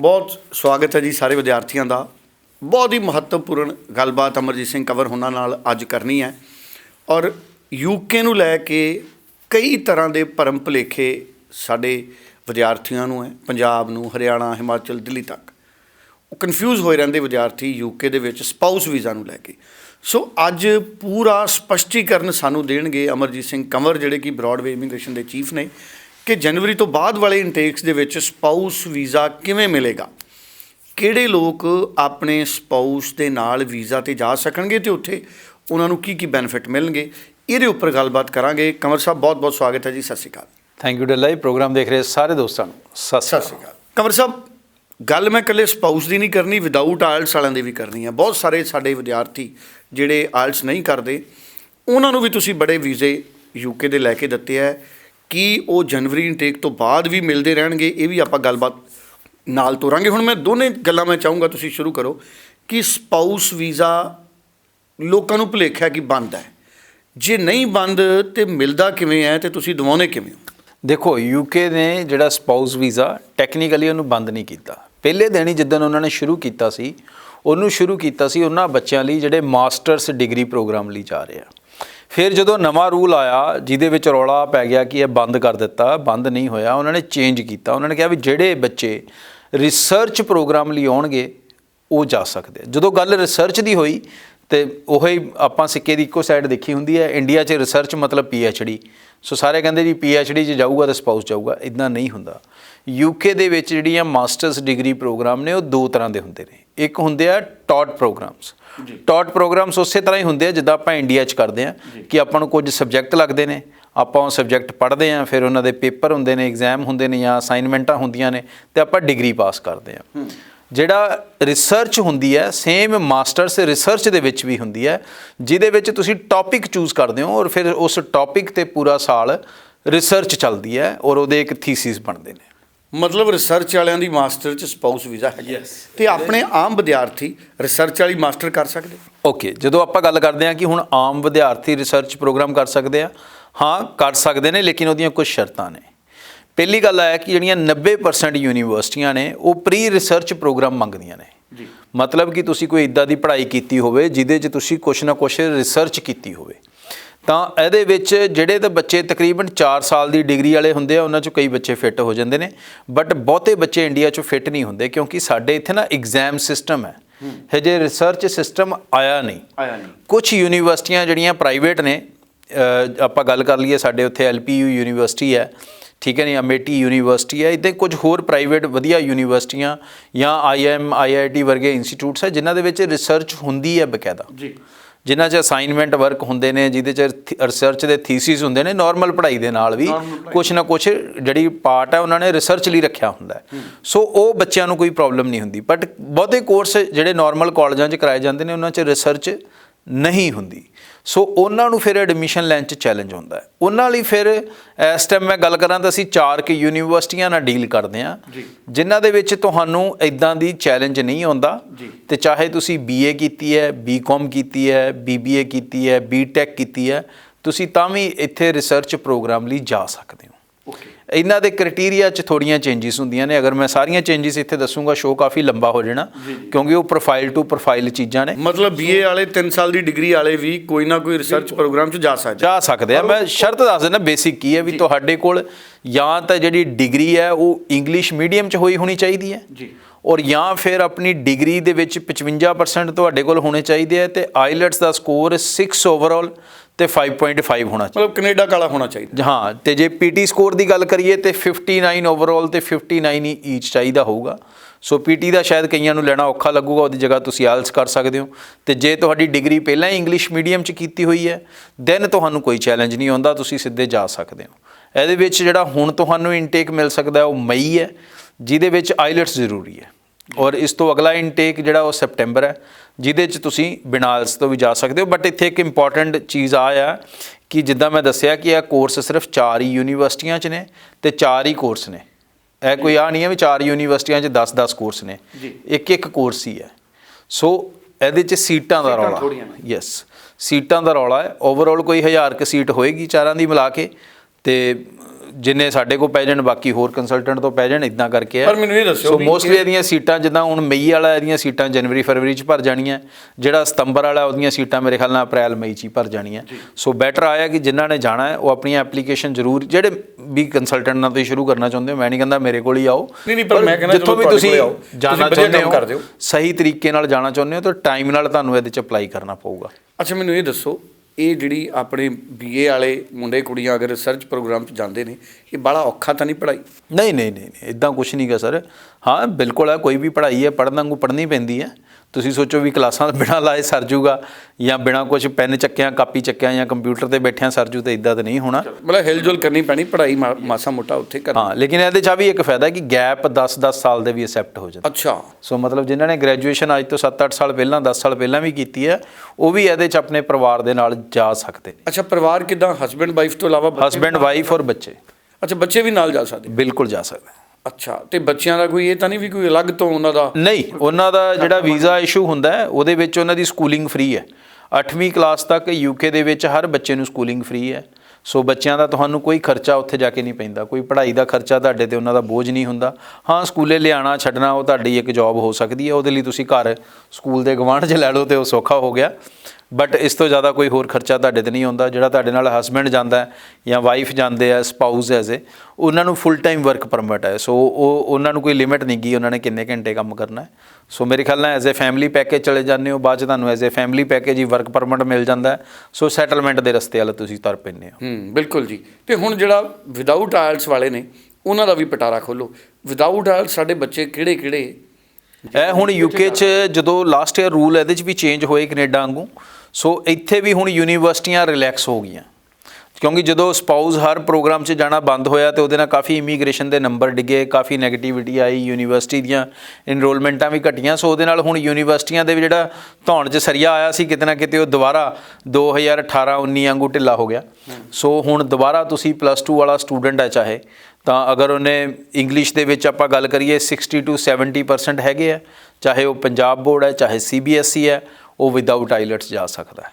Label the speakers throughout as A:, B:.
A: ਬਹੁਤ ਸਵਾਗਤ ਹੈ ਜੀ ਸਾਰੇ ਵਿਦਿਆਰਥੀਆਂ ਦਾ। ਬਹੁਤ ਹੀ ਮਹੱਤਵਪੂਰਨ ਗੱਲਬਾਤ ਅਮਰਜੀਤ ਸਿੰਘ ਕਵਰ ਹੋਣਾ ਨਾਲ ਅੱਜ ਕਰਨੀ ਹੈ। ਔਰ ਯੂਕੇ ਨੂੰ ਲੈ ਕੇ ਕਈ ਤਰ੍ਹਾਂ ਦੇ ਭਰਮ ਭੁਲੇਖੇ ਸਾਡੇ ਵਿਦਿਆਰਥੀਆਂ ਨੂੰ ਹੈ, ਪੰਜਾਬ ਨੂੰ, ਹਰਿਆਣਾ, ਹਿਮਾਚਲ, ਦਿੱਲੀ ਤੱਕ। ਉਹ ਕਨਫਿਊਜ਼ ਹੋਏ ਰਹਿੰਦੇ ਵਿਦਿਆਰਥੀ ਯੂਕੇ ਦੇ ਵਿੱਚ ਸਪਾਊਸ ਵੀਜ਼ਾ ਨੂੰ ਲੈ ਕੇ। ਸੋ ਅੱਜ ਪੂਰਾ ਸਪਸ਼ਟੀਕਰਨ ਸਾਨੂੰ ਦੇਣਗੇ ਅਮਰਜੀਤ ਸਿੰਘ ਕੰਵਰ, ਜਿਹੜੇ ਕਿ ਬ੍ਰੌਡਵੇ ਇਮੀਗ੍ਰੇਸ਼ਨ ਦੇ ਚੀਫ ਨੇ। ਕਿ ਜਨਵਰੀ ਤੋਂ ਬਾਅਦ ਵਾਲੇ ਇਨਟੇਕਸ ਦੇ ਵਿੱਚ ਸਪਾਊਸ ਵੀਜ਼ਾ ਕਿਵੇਂ ਮਿਲੇਗਾ? ਕਿਹੜੇ ਲੋਕ ਆਪਣੇ ਸਪਾਊਸ ਦੇ ਨਾਲ ਵੀਜ਼ਾ ਤੇ ਜਾ ਸਕਣਗੇ ਤੇ ਉੱਥੇ ਉਹਨਾਂ ਨੂੰ ਕੀ ਕੀ ਬੈਨੀਫਿਟ ਮਿਲਣਗੇ? ਇਹਦੇ ਉੱਪਰ ਗੱਲਬਾਤ ਕਰਾਂਗੇ। ਕੰਵਰ ਸਾਹਿਬ ਬਹੁਤ ਬਹੁਤ ਸਵਾਗਤ ਹੈ ਜੀ। ਸਤਿ ਸ਼੍ਰੀ ਅਕਾਲ।
B: ਥੈਂਕ ਯੂ ਡੱਲਾ ਪ੍ਰੋਗਰਾਮ ਦੇਖ ਰਹੇ ਸਾਰੇ ਦੋਸਤਾਂ ਨੂੰ। ਸਤਿ
A: ਸ਼੍ਰੀ ਅਕਾਲ। ਕੰਵਰ ਸਾਹਿਬ ਗੱਲ ਮੈਂ ਇਕੱਲੇ ਸਪਾਊਸ ਦੀ ਨਹੀਂ ਕਰਨੀ ਵਿਦਆਊਟ ਆਇਲਸ ਵਾਲਿਆਂ ਦੀ ਵੀ ਕਰਨੀ ਹੈ ਬਹੁਤ ਸਾਰੇ ਸਾਡੇ ਵਿਦਿਆਰਥੀ ਜਿਹੜੇ ਆਇਲਸ ਨਹੀਂ ਕਰਦੇ ਉਹਨਾਂ ਨੂੰ ਵੀ ਤੁਸੀਂ ਬੜੇ ਵੀਜ਼ੇ ਯੂਕੇ ਦੇ ਲੈ ਕੇ ਦਿੱਤੇ ਹੈ ਕੀ ਉਹ ਜਨਵਰੀ ਇਨਟੇਕ ਤੋਂ ਬਾਅਦ ਵੀ ਮਿਲਦੇ ਰਹਿਣਗੇ, ਇਹ ਵੀ ਆਪਾਂ ਗੱਲਬਾਤ ਨਾਲ ਤੋਰਾਂਗੇ। ਹੁਣ ਮੈਂ ਦੋਨੇ ਗੱਲਾਂ ਮੈਂ ਚਾਹੂੰਗਾ ਤੁਸੀਂ ਸ਼ੁਰੂ ਕਰੋ ਕਿ ਸਪਾਊਸ ਵੀਜ਼ਾ ਲੋਕਾਂ ਨੂੰ ਭੁਲੇਖਿਆ ਕਿ ਬੰਦ ਹੈ। ਜੇ ਨਹੀਂ ਬੰਦ ਤੇ ਮਿਲਦਾ ਕਿਵੇਂ ਹੈ ਤੇ ਤੁਸੀਂ ਦਿਵਾਉਂਦੇ ਕਿਵੇਂ ਹੋ?
B: ਦੇਖੋ ਯੂਕੇ ਨੇ ਜਿਹੜਾ ਸਪਾਊਸ ਵੀਜ਼ਾ ਟੈਕਨੀਕਲੀ ਉਹਨੂੰ ਬੰਦ ਨਹੀਂ ਕੀਤਾ। ਪਹਿਲੇ ਦਿਨ ਹੀ ਜਿੱਦਣ ਉਹਨਾਂ ਨੇ ਸ਼ੁਰੂ ਕੀਤਾ ਸੀ, ਉਹਨੂੰ ਸ਼ੁਰੂ ਕੀਤਾ ਸੀ ਉਹਨਾਂ ਬੱਚਿਆਂ ਲਈ ਜਿਹੜੇ ਮਾਸਟਰਸ ਡਿਗਰੀ ਪ੍ਰੋਗਰਾਮ ਲਈ ਜਾ ਰਹੇ ਆ। ਫਿਰ ਜਦੋਂ ਨਵਾਂ ਰੂਲ ਆਇਆ, ਜਿਹਦੇ ਵਿੱਚ ਰੌਲਾ ਪੈ ਗਿਆ ਕਿ ਇਹ ਬੰਦ ਕਰ ਦਿੱਤਾ, ਬੰਦ ਨਹੀਂ ਹੋਇਆ, ਉਹਨਾਂ ਨੇ ਚੇਂਜ ਕੀਤਾ। ਉਹਨਾਂ ਨੇ ਕਿਹਾ ਵੀ ਜਿਹੜੇ ਬੱਚੇ ਰਿਸਰਚ ਪ੍ਰੋਗਰਾਮ ਲਈ ਆਉਣਗੇ, ਉਹ ਜਾ ਸਕਦੇ। ਜਦੋਂ ਗੱਲ ਰਿਸਰਚ ਦੀ ਹੋਈ, ਤੇ ਉਹੀ ਆਪਾਂ ਸਿੱਕੇ ਦੀ ਇੱਕੋ ਸਾਈਡ ਦੇਖੀ ਹੁੰਦੀ ਹੈ ਇੰਡੀਆ 'ਚ ਰਿਸਰਚ ਮਤਲਬ ਡੀ ਸੋ ਸਾਰੇ ਕਹਿੰਦੇ ਜੀ ਡੀ 'ਚ ਜਾਊਗਾ ਤਾਂ ਸਪਾਊਸ ਜਾਊਗਾ ਇਦਾਂ ਨਹੀਂ ਹੁੰਦਾ। ਯੂਕੇ ਦੇ ਵਿੱਚ ਜਿਹੜੀਆਂ ਮਾਸਟਰਸ ਡਿਗਰੀ ਪ੍ਰੋਗਰਾਮ ਨੇ ਉਹ ਦੋ ਤਰ੍ਹਾਂ ਦੇ ਹੁੰਦੇ ਨੇ। ਇੱਕ ਹੁੰਦੇ ਆ ਟੌਟ ਪ੍ਰੋਗਰਾਮਸ। ਟੌਟ ਪ੍ਰੋਗਰਾਮਸ ਉਸੇ ਤਰ੍ਹਾਂ ਹੀ ਹੁੰਦੇ ਆ ਜਿੱਦਾਂ ਆਪਾਂ ਇੰਡੀਆ 'ਚ ਕਰਦੇ ਆ ਕਿ ਆਪਾਂ ਨੂੰ ਕੁਝ ਸਬਜੈਕਟ ਲੱਗਦੇ ਨੇ। ਆਪਾਂ ਉਹ ਸਬਜੈਕਟ ਪੜ੍ਹਦੇ ਆ ਫਿਰ ਉਹਨਾਂ ਦੇ ਪੇਪਰ ਹੁੰਦੇ ਨੇ ਐਗਜ਼ਾਮ ਹੁੰਦੇ ਨੇ ਜਾਂ ਅਸਾਈਨਮੈਂਟਾਂ ਹੁੰਦੀਆਂ ਨੇ ਤੇ ਆਪਾਂ ਡਿਗਰੀ ਪਾਸ ਕਰਦੇ ਆ। ਜਿਹੜਾ ਰਿਸਰਚ ਹੁੰਦੀ ਹੈ ਸੇਮ ਮਾਸਟਰਸ ਰਿਸਰਚ ਦੇ ਵਿੱਚ ਵੀ ਹੁੰਦੀ ਹੈ ਜਿਹਦੇ ਵਿੱਚ ਤੁਸੀਂ ਟੌਪਿਕ ਚੂਜ਼ ਕਰਦੇ ਹੋ ਔਰ ਫਿਰ ਉਸ ਟੌਪਿਕ ਤੇ ਪੂਰਾ ਸਾਲ ਰਿਸਰਚ ਚੱਲਦੀ ਹੈ ਔਰ ਉਹਦੇ ਇੱਕ ਥੀਸਿਸ ਬਣਦੇ ਨੇ।
A: ਮਤਲਬ ਰਿਸਰਚ ਵਾਲਿਆਂ ਦੀ ਮਾਸਟਰ ਚ ਸਪਾਊਸ ਵੀਜ਼ਾ ਹੈ ਤੇ ਆਪਣੇ ਆਮ ਵਿਦਿਆਰਥੀ ਰਿਸਰਚ ਵਾਲੀ ਮਾਸਟਰ ਕਰ ਸਕਦੇ।
B: ਓਕੇ ਜਦੋਂ ਆਪਾਂ ਗੱਲ ਕਰਦੇ ਹਾਂ ਕਿ ਹੁਣ ਆਮ ਵਿਦਿਆਰਥੀ ਰਿਸਰਚ ਪ੍ਰੋਗਰਾਮ ਕਰ ਸਕਦੇ ਆ ਹਾਂ ਕਰ ਸਕਦੇ ਨੇ ਲੇਕਿਨ ਉਹਦੀਆਂ ਕੁਝ ਸ਼ਰਤਾਂ ਨੇ। ਪਹਿਲੀ ਗੱਲ ਹੈ ਕਿ ਜਿਹੜੀਆਂ 90% ਯੂਨੀਵਰਸਿਟੀਆਂ ਨੇ ਉਹ ਪ੍ਰੀ ਰਿਸਰਚ ਪ੍ਰੋਗਰਾਮ ਮੰਗਦੀਆਂ ਨੇ।
A: ਜੀ।
B: ਮਤਲਬ ਕਿ ਤੁਸੀਂ ਕੋਈ ਇਦਾਂ ਦੀ ਪੜ੍ਹਾਈ ਕੀਤੀ ਹੋਵੇ ਜਿਹਦੇ 'ਚ ਤੁਸੀਂ ਕੁਛ ਨਾ ਕੁਛ ਰਿਸਰਚ ਕੀਤੀ ਹੋਵੇ। ਤਾਂ ਇਹਦੇ ਵਿੱਚ ਜਿਹੜੇ ਤਾਂ ਬੱਚੇ ਤਕਰੀਬਨ 4 ਸਾਲ ਦੀ ਡਿਗਰੀ ਵਾਲੇ ਹੁੰਦੇ ਆ ਉਹਨਾਂ 'ਚੋਂ ਕਈ ਬੱਚੇ ਫਿੱਟ ਹੋ ਜਾਂਦੇ ਨੇ। ਬਟ ਬਹੁਤੇ ਬੱਚੇ ਇੰਡੀਆ 'ਚੋਂ ਫਿੱਟ ਨਹੀਂ ਹੁੰਦੇ ਕਿਉਂਕਿ ਸਾਡੇ ਇੱਥੇ ਨਾ ਐਗਜ਼ਾਮ ਸਿਸਟਮ ਹੈ। ਹਜੇ ਰਿਸਰਚ ਸਿਸਟਮ ਆਇਆ ਨਹੀਂ।
A: ਆਇਆ ਨਹੀਂ।
B: ਕੁਝ ਯੂਨੀਵਰਸਿਟੀਆਂ ਜਿਹੜੀਆਂ ਪ੍ਰਾਈਵੇਟ ਨੇ ਆਪਾਂ ਗੱਲ ਕਰ ਲਈਏ ਸਾਡੇ ਉੱਥੇ ਐਲਪੀਯੂ ਯੂਨੀਵਰਸਿਟੀ ਹੈ ਠੀਕ ਹੈ ਨਹੀਂ ਅਮੇਟੀ ਯੂਨੀਵਰਸਿਟੀ ਹੈ ਇਦਾਂ ਕੁਝ ਹੋਰ ਪ੍ਰਾਈਵੇਟ ਵਧੀਆ ਯੂਨੀਵਰਸਿਟੀਆਂ ਜਾਂ ਆਈਐਮ ਆਈਆਈਟੀ ਵਰਗੇ ਇੰਸਟੀਚਿਊਟਸ ਹੈ ਜਿਨ੍ਹਾਂ ਦੇ ਵਿੱਚ ਰਿਸਰਚ ਹੁੰਦੀ ਹੈ ਬਕਾਇਦਾ।
A: ਜੀ।
B: ਜਿਨ੍ਹਾਂ 'ਚ ਅਸਾਈਨਮੈਂਟ ਵਰਕ ਹੁੰਦੇ ਨੇ ਜਿਹਦੇ 'ਚ ਰਿਸਰਚ ਦੇ ਥੀਸਿਸ ਹੁੰਦੇ ਨੇ ਨਾਰਮਲ ਪੜ੍ਹਾਈ ਦੇ ਨਾਲ ਵੀ ਕੁਝ ਨਾ ਕੁਝ ਜਿਹੜੀ ਪਾਰਟ ਹੈ ਉਹਨਾਂ ਨੇ ਰਿਸਰਚ ਲਈ ਰੱਖਿਆ ਹੁੰਦਾ ਸੋ ਉਹ ਬੱਚਿਆਂ ਨੂੰ ਕੋਈ ਪ੍ਰੋਬਲਮ ਨਹੀਂ ਹੁੰਦੀ। ਬਟ ਬਹੁਤੇ ਕੋਰਸ ਜਿਹੜੇ ਨਾਰਮਲ ਕਾਲਜਾਂ 'ਚ ਕਰਾਏ ਜਾਂਦੇ ਨੇ ਉਹਨਾਂ 'ਚ ਰਿਸਰਚ ਨਹੀਂ ਹੁੰਦੀ। ਸੋ ਉਹਨਾਂ ਨੂੰ ਫਿਰ ਐਡਮਿਸ਼ਨ ਲੈਣ 'ਚ ਚੈਲੰਜ ਹੁੰਦਾ ਹੈ ਉਹਨਾਂ ਲਈ ਫਿਰ ਇਸ ਟਾਈਮ ਮੈਂ ਗੱਲ ਕਰਾਂ ਤਾਂ ਅਸੀਂ ਚਾਰ ਕਿ ਯੂਨੀਵਰਸਿਟੀਆਂ ਨਾਲ ਡੀਲ ਕਰਦੇ
A: ਜੀ।
B: ਜਿਨ੍ਹਾਂ ਦੇ ਵਿੱਚ ਤੁਹਾਨੂੰ ਇਦਾਂ ਦੀ ਚੈਲੰਜ ਨਹੀਂ ਆਉਂਦਾ। ਤੇ ਚਾਹੇ ਤੁਸੀਂ ਬੀਏ ਕੀਤੀ ਹੈ ਬੀਕਾਮ ਕੀਤੀ ਹੈ ਬੀਬੀਏ ਕੀਤੀ ਹੈ ਬੀਟੈਕ ਕੀਤੀ ਹੈ ਤੁਸੀਂ ਤਾਂ ਵੀ ਇੱਥੇ ਰਿਸਰਚ ਪ੍ਰੋਗਰਾਮ ਲਈ ਜਾ ਸਕਦੇ ਹੋ ਇਹਨਾਂ ਦੇ ਕ੍ਰਾਈਟੇਰੀਆ 'ਚ ਥੋੜੀਆਂ ਚੇਂਜਸ ਹੁੰਦੀਆਂ ਨੇ। ਅਗਰ ਮੈਂ ਸਾਰੀਆਂ ਚੇਂਜਸ ਇੱਥੇ ਦੱਸੂਗਾ ਸ਼ੋਅ ਕਾਫੀ ਲੰਬਾ ਹੋ ਜਾਣਾ ਕਿਉਂਕਿ ਉਹ ਪ੍ਰੋਫਾਈਲ ਟੂ ਪ੍ਰੋਫਾਈਲ ਚੀਜ਼ਾਂ ਨੇ।
A: ਮਤਲਬ ਬੀਏ ਵਾਲੇ 3 ਸਾਲ ਦੀ ਡਿਗਰੀ ਵਾਲੇ ਵੀ ਕੋਈ ਨਾ ਕੋਈ ਰਿਸਰਚ ਪ੍ਰੋਗਰਾਮ ਚ ਜਾ ਸਕਦੇ
B: ਜਾ ਸਕਦੇ ਆ। ਮੈਂ ਸ਼ਰਤ ਦੱਸ ਦਿੰਦਾ ਬੇਸਿਕ ਕੀ ਹੈ ਵੀ ਤੁਹਾਡੇ ਕੋਲ ਜਾਂ ਤਾਂ ਜਿਹੜੀ ਡਿਗਰੀ ਹੈ ਉਹ ਇੰਗਲਿਸ਼ ਮੀਡੀਅਮ 'ਚ ਹੋਈ ਹੋਣੀ ਚਾਹੀਦੀ ਹੈ
A: ਜੀ।
B: ਔਰ ਜਾਂ ਫਿਰ ਆਪਣੀ ਡਿਗਰੀ ਦੇ ਵਿੱਚ 55% ਤੁਹਾਡੇ ਕੋਲ ਹੋਣੇ ਚਾਹੀਦੇ ਆ ਤੇ ਆਈਲੈਟਸ ਦਾ ਸਕੋਰ 6 ਓਵਰਆਲ ਤੇ 5.5 ਹੋਣਾ ਚਾਹੀਦਾ।
A: ਮਤਲਬ ਕੈਨੇਡਾ ਕਾਲਾ ਹੋਣਾ ਚਾਹੀਦਾ।
B: ਹਾਂ ਤੇ ਜੇ ਪੀਟੀ ਸਕੋਰ ਦੀ ਗੱਲ ਕਰੀਏ ਤੇ 59 ਓਵਰਆਲ ਤੇ 59 ਹੀ ਈਚ ਚਾਹੀਦਾ ਹੋਊਗਾ। ਸੋ ਪੀਟੀ ਦਾ ਸ਼ਾਇਦ ਕਈਆਂ ਨੂੰ ਲੈਣਾ ਔਖਾ ਲੱਗੂਗਾ ਉਹਦੀ ਜਗ੍ਹਾ ਤੁਸੀਂ ਆਇਲਸ ਕਰ ਸਕਦੇ ਹੋ। ਤੇ ਜੇ ਤੁਹਾਡੀ ਡਿਗਰੀ ਪਹਿਲਾਂ ਹੀ ਇੰਗਲਿਸ਼ ਮੀਡੀਅਮ 'ਚ ਕੀਤੀ ਹੋਈ ਹੈ ਦੈਨ ਤੁਹਾਨੂੰ ਕੋਈ ਚੈਲੰਜ ਨਹੀਂ ਆਉਂਦਾ ਤੁਸੀਂ ਸਿੱਧੇ ਜਾ ਸਕਦੇ ਹੋ। ਇਹਦੇ ਵਿੱਚ ਜਿਹੜਾ ਹੁਣ ਤੁਹਾਨੂੰ ਇਨਟੇਕ ਮਿਲ ਸਕਦਾ ਉਹ ਮਈ ਹੈ ਜਿਹਦੇ ਵਿੱਚ ਆਈਲੈਟਸ ਜ਼ਰੂਰੀ ਹੈ। ਔਰ ਇਸ ਤੋਂ ਅਗਲਾ ਇਨਟੇਕ ਜਿਹੜਾ ਉਹ ਸੈਪਟੈਂਬਰ ਹੈ ਜਿਹਦੇ 'ਚ ਤੁਸੀਂ ਬਿਨਾਲਸ ਤੋਂ ਵੀ ਜਾ ਸਕਦੇ ਹੋ। ਬਟ ਇੱਥੇ ਇੱਕ ਇੰਪੋਰਟੈਂਟ ਚੀਜ਼ ਆ ਆ ਕਿ ਜਿੱਦਾਂ ਮੈਂ ਦੱਸਿਆ ਕਿ ਇਹ ਕੋਰਸ ਸਿਰਫ 4 ਹੀ ਯੂਨੀਵਰਸਿਟੀਆਂ 'ਚ ਨੇ ਤੇ 4 ਹੀ ਕੋਰਸ ਨੇ। ਇਹ ਕੋਈ ਆ ਨਹੀਂ ਹੈ ਵੀ 4 ਯੂਨੀਵਰਸਿਟੀਆਂ 'ਚ 10-10 ਕੋਰਸ ਨੇ। ਇੱਕ ਇੱਕ ਕੋਰਸ ਹੀ ਹੈ। ਸੋ ਇਹਦੇ 'ਚ ਸੀਟਾਂ ਦਾ ਰੌਲਾ। ਯੈਸ ਸੀਟਾਂ ਦਾ ਰੌਲਾ ਹੈ। ਓਵਰਆਲ ਕੋਈ ਹਜ਼ਾਰ ਕੁ ਸੀਟ ਹੋਏਗੀ ਚਾਰਾਂ ਦੀ ਮਿਲਾ ਕੇ ਤੇ ਜਿੰਨੇ ਸਾਡੇ ਕੋਲ ਪੈ ਜਾਣ ਬਾਕੀ ਹੋਰ ਕੰਸਲਟੈਂਟ ਤੋਂ ਪੈ ਜਾਣ ਇਦਾਂ ਕਰਕੇ ਹੈ।
A: ਪਰ ਮੈਨੂੰ ਇਹ ਦੱਸਿਓ
B: ਸੋ ਮੋਸਟਲੀ
A: ਇਹ-
B: ਇਹਦੀਆਂ ਸੀਟਾਂ ਜਿੱਦਾਂ ਹੁਣ ਮਈ ਵਾਲਾ ਇਹਦੀਆਂ ਸੀਟਾਂ ਜਨਵਰੀ ਫਰਵਰੀ ਚ ਭਰ ਜਾਣੀਆਂ। ਜਿਹੜਾ ਸਤੰਬਰ ਵਾਲਾ ਉਹਦੀਆਂ ਸੀਟਾਂ ਮੇਰੇ ਖਿਆਲ ਨਾਲ ਅਪ੍ਰੈਲ ਮਈ ਚ ਹੀ ਭਰ ਜਾਣੀਆਂ। ਸੋ ਬੈਟਰ ਆਇਆ ਕਿ ਜਿਨ੍ਹਾਂ ਨੇ ਜਾਣਾ ਹੈ ਉਹ ਆਪਣੀਆਂ ਐਪਲੀਕੇਸ਼ਨ ਜ਼ਰੂਰ ਜਿਹੜੇ ਵੀ ਕੰਸਲਟੈਂਟ ਨਾਲ ਤੁਸੀਂ ਸ਼ੁਰੂ ਕਰਨਾ ਚਾਹੁੰਦੇ ਹੋ ਮੈਂ ਨਹੀਂ ਕਹਿੰਦਾ ਮੇਰੇ ਕੋਲ ਹੀ ਆਓ।
A: ਨਹੀਂ, ਨਹੀਂ, ਪਰ ਮੈਂ ਕਹਿੰਦਾ
B: ਜਿੱਥੋਂ ਵੀ ਤੁਸੀਂ। ਜਾਣਾ ਚਾਹੁੰਦੇ ਹੋ। ਸਹੀ ਤਰੀਕੇ ਨਾਲ ਜਾਣਾ ਚਾਹੁੰਦੇ ਹੋ ਤਾਂ ਟਾਈਮ ਨਾਲ ਤੁਹਾਨੂੰ ਇਹਦੇ ਚ ਅਪਲਾਈ ਕਰਨਾ ਪਊਗਾ।
A: ਅੱਛਾ ਮੈਨੂੰ ਇਹ ਦੱਸੋ ਇਹ ਜਿਹੜੀ ਆਪਣੇ ਬੀਏ ਵਾਲੇ ਮੁੰਡੇ ਕੁੜੀਆਂ ਅਗਰ ਰਿਸਰਚ ਪ੍ਰੋਗਰਾਮ 'ਚ ਜਾਂਦੇ ਨੇ ਇਹ ਬੜਾ ਔਖਾ ਤਾਂ ਨਹੀਂ ਪੜਾਈ
B: ਨਹੀਂ ਨਹੀਂ ਨਹੀਂ ਨਹੀਂ, ਇਦਾਂ ਕੁਝ ਨਹੀਂਗਾ ਸਰ ਹਾਂ ਬਿਲਕੁਲ ਹੈ ਕੋਈ ਵੀ ਪੜ੍ਹਾਈ ਹੈ ਪੜ੍ਹਨ ਵਾਂਗੂ ਪੜ੍ਹਨੀ ਪੈਂਦੀ ਹੈ। ਤੁਸੀਂ ਸੋਚੋ ਵੀ ਕਲਾਸਾਂ ਬਿਨਾਂ ਲਾਏ ਸਰ ਜੂਗਾ ਜਾਂ ਬਿਨਾਂ ਕੁਝ ਪੈਨ ਚੱਕਿਆਂ ਕਾਪੀ ਚੱਕਿਆਂ ਜਾਂ ਕੰਪਿਊਟਰ ਤੇ ਬੈਠਿਆਂ ਸਰ ਜੂ ਤੇ ਇਦਾਂ ਤਾਂ ਨਹੀਂ ਹੋਣਾ।
A: ਮਤਲਬ ਹਿਲਜੁਲ ਕਰਨੀ ਪੈਣੀ ਪੜਾਈ ਮਾਸਾ ਮੋਟਾ ਉੱਥੇ ਕਰ
B: ਹਾਂ ਲੇਕਿਨ ਇਹਦੇ 'ਚ ਆ ਵੀ ਇੱਕ ਫਾਇਦਾ ਕਿ ਗੈਪ 10-10 ਸਾਲ ਦੇ ਵੀ ਅਸੈਪਟ ਹੋ ਜਾਂਦੇ।
A: ਅੱਛਾ।
B: ਸੋ ਮਤਲਬ ਜਿਨ੍ਹਾਂ ਨੇ ਗ੍ਰੈਜੂਏਸ਼ਨ ਅੱਜ ਤੋਂ 7-8 ਸਾਲ ਪਹਿਲਾਂ 10 ਸਾਲ ਪਹਿਲਾਂ ਵੀ ਕੀਤੀ ਹੈ ਉਹ ਵੀ ਇਹਦੇ 'ਚ ਆਪਣੇ ਪਰਿਵਾਰ ਦੇ ਨਾਲ ਜਾ ਸਕਦੇ।
A: ਅੱਛਾ ਪਰਿਵਾਰ ਕਿਦਾਂ? ਹਸਬੰਡ ਵਾਈਫ ਤੋਂ ਇਲਾਵਾ
B: ਹਸਬੈਂਡ ਵਾਈਫ ਔਰ ਬੱਚੇ।
A: ਅੱਛਾ ਬੱਚੇ ਵੀ ਨਾਲ ਜਾ ਸਕਦੇ।
B: ਬਿਲਕੁਲ ਜਾ ਸਕਦੇ।
A: ਅੱਛਾ, ਤੇ ਬੱਚਿਆਂ ਦਾ ਕੋਈ ਇਹ ਤਾਂ ਨਹੀਂ ਵੀ ਕੋਈ ਅਲੱਗ ਤੋਂ ਉਹਨਾਂ ਦਾ?
B: ਨਹੀਂ, ਉਹਨਾਂ ਦਾ ਜਿਹੜਾ ਵੀਜ਼ਾ ਇਸ਼ੂ ਹੁੰਦਾ ਹੈ, ਉਹਦੇ ਵਿੱਚ ਉਹਨਾਂ ਦੀ ਸਕੂਲਿੰਗ ਫ੍ਰੀ ਹੈ। 8ਵੀਂ ਕਲਾਸ ਤੱਕ ਯੂਕੇ ਦੇ ਵਿੱਚ ਹਰ ਬੱਚੇ ਨੂੰ ਸਕੂਲਿੰਗ ਫ੍ਰੀ ਹੈ। ਸੋ ਬੱਚਿਆਂ ਦਾ ਤੁਹਾਨੂੰ ਕੋਈ ਖਰਚਾ ਉੱਥੇ ਜਾ ਕੇ ਨਹੀਂ ਪੈਂਦਾ। ਕੋਈ ਪੜ੍ਹਾਈ ਦਾ ਖਰਚਾ ਤੁਹਾਡੇ ਤੇ ਉਹਨਾਂ ਦਾ ਬੋਝ ਨਹੀਂ ਹੁੰਦਾ। ਹਾਂ, ਸਕੂਲੇ ਲਿਆਣਾ ਛੱਡਣਾ, ਉਹ ਤੁਹਾਡੀ ਇੱਕ ਜੌਬ ਹੋ ਸਕਦੀ ਹੈ। ਉਹਦੇ ਲਈ ਤੁਸੀਂ ਘਰ ਸਕੂਲ ਦੇ ਗਵਾਂਢ 'ਚ ਲੈ ਲਓ ਤੇ ਉਹ ਸੌਖਾ ਹੋ ਗਿਆ। ਬਟ ਇਸ ਤੋਂ ਜ਼ਿਆਦਾ ਕੋਈ ਹੋਰ ਖਰਚਾ ਤੁਹਾਡੇ ਤੇ ਨਹੀਂ ਹੁੰਦਾ ਜਿਹੜਾ ਤੁਹਾਡੇ ਨਾਲ ਹਸਬੈਂਡ ਜਾਂਦਾ ਜਾਂ ਵਾਈਫ ਜਾਂਦੇ ਆ ਸਪਾਊਸ ਐਜ਼ ਏ ਉਹਨਾਂ ਨੂੰ ਫੁੱਲ ਟਾਈਮ ਵਰਕ ਪਰਮਿਟ ਹੈ। ਸੋ ਉਹ ਉਹਨਾਂ ਨੂੰ ਕੋਈ ਲਿਮਿਟ ਨਹੀਂ ਗਈ ਉਹਨਾਂ ਨੇ ਕਿੰਨੇ ਘੰਟੇ ਕੰਮ ਕਰਨਾ ਹੈ। ਸੋ ਮੇਰੇ ਖਿਆਲ ਨਾਲ ਐਜ਼ ਏ ਫੈਮਿਲੀ ਪੈਕੇਜ ਚਲੇ ਜਾਂਦੇ ਹੋ ਬਾਅਦ ਚ ਤੁਹਾਨੂੰ ਐਜ਼ ਏ ਫੈਮਿਲੀ ਪੈਕੇਜ ਹੀ ਵਰਕ ਪਰਮਿਟ ਮਿਲ ਜਾਂਦਾ ਸੋ ਸੈਟਲਮੈਂਟ ਦੇ ਰਸਤੇ ਵਾਲਾ ਤੁਸੀਂ ਤੁਰ ਪੈਂਦੇ ਹੋ।
A: ਹੂੰ ਬਿਲਕੁਲ ਜੀ। ਤੇ ਹੁਣ ਜਿਹੜਾ ਵਿਦਆਊਟ ਆਇਲਸ ਵਾਲੇ ਨੇ ਉਹਨਾਂ ਦਾ ਵੀ ਪਟਾਰਾ ਖੋਲੋ। ਵਿਦਆਊਟ ਆਇਲਸ ਸਾਡੇ ਬੱਚੇ ਕਿਹੜੇ ਕਿਹੜੇ
B: ਇਹ ਹੁਣ ਯੂਕੇ ਚ ਜਦੋਂ ਲਾਸਟ ਈਅਰ ਰੂਲ ਇਹਦੇ ਚ ਵੀ ਚੇਂਜ ਹੋਏ ਕੈਨੇਡਾ ਵਾਂਗੂ ਸੋ ਇੱਥੇ ਵੀ ਹੁਣ ਯੂਨੀਵਰਸਿਟੀਆਂ ਰਿਲੈਕਸ ਹੋ ਗਈਆਂ। ਕਿਉਂਕਿ ਜਦੋਂ ਸਪਾਊਸ ਹਰ ਪ੍ਰੋਗਰਾਮ 'ਚ ਜਾਣਾ ਬੰਦ ਹੋਇਆ ਤੇ ਉਹਦੇ ਨਾਲ ਕਾਫੀ ਇਮੀਗ੍ਰੇਸ਼ਨ ਦੇ ਨੰਬਰ ਡਿੱਗੇ, ਕਾਫੀ 네ਗੇਟਿਵਿਟੀ ਆਈ ਯੂਨੀਵਰਸਿਟੀ ਦੀਆਂ ਇਨਰੋਲਮੈਂਟਾਂ ਵੀ ਘਟੀਆਂ। ਸੋ ਉਹਦੇ ਨਾਲ ਹੁਣ ਯੂਨੀਵਰਸਿਟੀਆਂ ਦੇ ਵੀ ਜਿਹੜਾ ਧੌਣ 'ਚ ਸਰੀਆ ਆਇਆ ਸੀ, ਕਿਤੇ ਨਾ ਕਿਤੇ ਉਹ ਦੁਬਾਰਾ 2018 19 ਵਾਂਗੂ ਢਿੱਲਾ ਹੋ ਗਿਆ। ਸੋ ਹੁਣ ਦੁਬਾਰਾ ਤੁਸੀਂ ਪਲੱਸ 2 ਵਾਲਾ ਸਟੂਡੈਂਟ ਹੈ ਚਾਹੇ, ਤਾਂ ਅਗਰ ਉਹਨੇ ਇੰਗਲਿਸ਼ ਦੇ ਵਿੱਚ ਆਪਾਂ ਗੱਲ ਕਰੀਏ 60 ਟੂ 70% ਹੈਗੇ ਆ। ਚਾਹੇ ਉਹ ਪੰਜਾਬ ਬੋਰਡ ਹੈ, ਚਾਹੇ ਸੀਬੀਐਸਈ ਹੈ ਉਹ ਵਿਦਆਊਟ ਆਈਲਟਸ ਜਾ ਸਕਦਾ ਹੈ।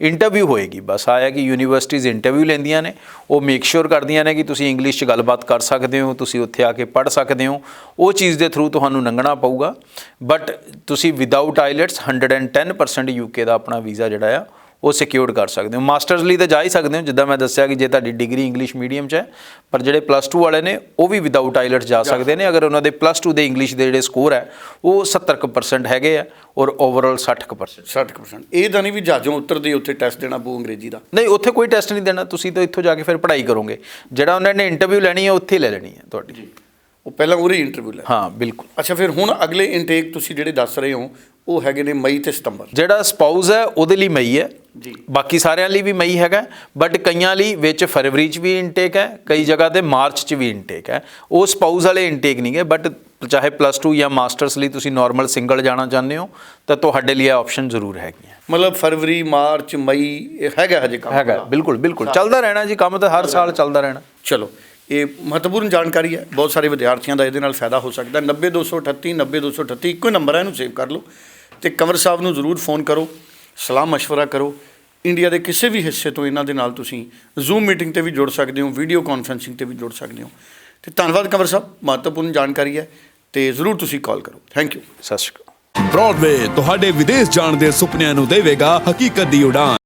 B: ਇੰਟਰਵਿਊ ਹੋਏਗੀ, ਬਸ ਆਇਆ ਕਿ ਯੂਨੀਵਰਸਿਟੀਜ਼ ਇੰਟਰਵਿਊ ਲੈਂਦੀਆਂ ਨੇ, ਉਹ ਮੇਕ ਸ਼ੋਰ ਕਰਦੀਆਂ ਨੇ ਕਿ ਤੁਸੀਂ ਇੰਗਲਿਸ਼ 'ਚ ਗੱਲਬਾਤ ਕਰ ਸਕਦੇ ਹੋ, ਤੁਸੀਂ ਉੱਥੇ ਆ ਕੇ ਪੜ੍ਹ ਸਕਦੇ ਹੋ, ਉਹ ਚੀਜ਼ ਦੇ ਥਰੂ ਤੁਹਾਨੂੰ ਲੰਘਣਾ ਪਊਗਾ। ਬਟ ਤੁਸੀਂ ਵਿਦਆਊਟ ਆਈਲਟਸ 110% ਯੂਕੇ ਦਾ ਆਪਣਾ ਵੀਜ਼ਾ ਜਿਹੜਾ ਆ ਉਹ ਸਿਕਿਉਰਡ ਕਰ ਸਕਦੇ ਹੋ। ਮਾਸਟਰਸ ਲਈ ਤਾਂ ਜਾ ਹੀ ਸਕਦੇ ਹੋ ਜਿੱਦਾਂ ਮੈਂ ਦੱਸਿਆ ਕਿ ਜੇ ਤੁਹਾਡੀ ਡਿਗਰੀ ਇੰਗਲਿਸ਼ ਮੀਡੀਅਮ 'ਚ ਹੈ ਪਰ ਜਿਹੜੇ ਪਲੱਸ 2 ਵਾਲੇ ਨੇ ਉਹ ਵੀ ਵਿਦਆਊਟ ਆਈਲਟਸ ਜਾ ਸਕਦੇ ਨੇ। ਅਗਰ ਉਹਨਾਂ ਦੇ ਪਲੱਸ 2 ਦੇ ਇੰਗਲਿਸ਼ ਦੇ ਜਿਹੜੇ ਸਕੋਰ ਹੈ ਉਹ 70% ਹੈਗੇ ਆ ਔਰ ਓਵਰਆਲ 60%
A: 60% ਇਹ ਤਾਂ ਨਹੀਂ ਵੀ ਜਹਾਜ਼ੋਂ ਉਤਰਦੇ ਉੱਥੇ ਟੈਸਟ ਦੇਣਾ ਪਊ ਅੰਗਰੇਜ਼ੀ ਦਾ।
B: ਨਹੀਂ ਉੱਥੇ ਕੋਈ ਟੈਸਟ ਨਹੀਂ ਦੇਣਾ ਤੁਸੀਂ ਤਾਂ ਇੱਥੋਂ ਜਾ ਕੇ ਫਿਰ ਪੜ੍ਹਾਈ ਕਰੋਗੇ। ਜਿਹੜਾ ਉਹਨਾਂ ਨੇ ਇੰਟਰਵਿਊ ਲੈਣੀ ਹੈ ਉੱਥੇ ਲੈ ਲੈਣੀ ਹੈ ਤੁਹਾਡੀ।
A: ਉਹ ਪਹਿਲਾਂ ਉਰੇ ਇੰਟਰਵਿਊ ਲੈ।
B: ਹਾਂ ਬਿਲਕੁਲ।
A: ਅੱਛਾ ਫਿਰ ਹੁਣ ਅਗਲੇ ਇਨਟੇਕ ਤੁਸੀਂ ਜਿਹੜੇ ਦੱਸ ਰਹੇ ਹੋ ਉਹ ਹੈਗੇ ਨੇ ਮਈ ਤੇ ਸਤੰਬਰ।
B: ਜਿਹੜਾ ਸਪਾਊਸ ਹੈ ਉਹਦੇ ਲਈ ਮਈ ਹੈ।
A: ਜੀ।
B: ਬਾਕੀ ਸਾਰਿਆਂ ਲਈ ਵੀ ਮਈ ਹੈਗਾ ਬਟ ਕਈਆਂ ਲਈ ਵਿੱਚ ਫਰਵਰੀ 'ਚ ਵੀ ਇਨਟੇਕ ਹੈ ਕਈ ਜਗ੍ਹਾ ਤੇ ਮਾਰਚ 'ਚ ਵੀ ਇਨਟੇਕ ਹੈ ਉਹ ਸਪਾਊਸ ਵਾਲੇ ਇਨਟੇਕ ਨਹੀਂ ਹੈ ਬਟ ਚਾਹੇ ਪਲੱਸ 2 ਜਾਂ ਮਾਸਟਰਸ ਲਈ ਤੁਸੀਂ ਨਾਰਮਲ ਸਿੰਗਲ ਜਾਣਾ ਚਾਹੁੰਦੇ ਹੋ ਤਾਂ ਤੁਹਾਡੇ ਲਈ ਇਹ ਆਪਸ਼ਨ ਜ਼ਰੂਰ ਹੈਗੀਆਂ
A: ਮਤਲਬ ਫਰਵਰੀ ਮਾਰਚ ਮਈ ਇਹ ਹੈਗਾ ਹਜੇ ਕੰਮ
B: ਹੈਗਾ ਬਿਲਕੁਲ ਬਿਲਕੁਲ ਚੱਲਦਾ ਰਹਿਣਾ ਜੀ ਕੰਮ ਤਾਂ ਹਰ ਸਾਲ ਚੱਲਦਾ ਰਹਿਣਾ
A: ਚਲੋ ਇਹ ਮਹੱਤਵਪੂਰਨ ਜਾਣਕਾਰੀ ਹੈ ਬਹੁਤ ਸਾਰੇ ਵਿਦਿਆਰਥੀਆਂ ਦਾ ਇਹਦੇ ਨਾਲ ਫਾਇਦਾ ਹੋ ਸਕਦਾ 90238 90238 ਇੱਕੋ ਹੀ ਨੰਬਰ ਹੈ ਇਹਨੂੰ ਸੇਵ ਕਰ ਲਓ ਤੇ ਕੰਵਰ ਸਾਹਿਬ ਨੂੰ ਜ਼ਰੂਰ ਫੋਨ ਕਰੋ ਸਲਾਹ مشورہ ਕਰੋ ਇੰਡੀਆ ਦੇ ਕਿਸੇ ਵੀ ਹਿੱਸੇ ਤੋਂ ਇਹਨਾਂ ਦੇ ਨਾਲ ਤੁਸੀਂ ਜ਼ੂਮ ਮੀਟਿੰਗ ਤੇ ਵੀ ਜੁੜ ਸਕਦੇ ਹੋ ਵੀਡੀਓ ਕਾਨਫਰੈਂਸਿੰਗ ਤੇ ਵੀ ਜੁੜ ਸਕਦੇ ਹੋ। ਤੇ ਧੰਨਵਾਦ ਕੰਵਰ ਸਾਹਿਬ, ਮਹੱਤਵਪੂਰਨ ਜਾਣਕਾਰੀ ਹੈ ਤੇ ਜ਼ਰੂਰ ਤੁਸੀਂ ਕਾਲ ਕਰੋ। ਥੈਂਕ ਯੂ
B: ਸਤਿ ਸ਼੍ਰੀ ਅਕਾਲ।
C: ਬ੍ਰੌਡਵੇ ਤੁਹਾਡੇ ਵਿਦੇਸ਼ ਜਾਣ ਦੇ ਸੁਪਨਿਆਂ ਨੂੰ ਦੇਵੇਗਾ ਹਕੀਕਤ ਦੀ ਉਡਾਨ।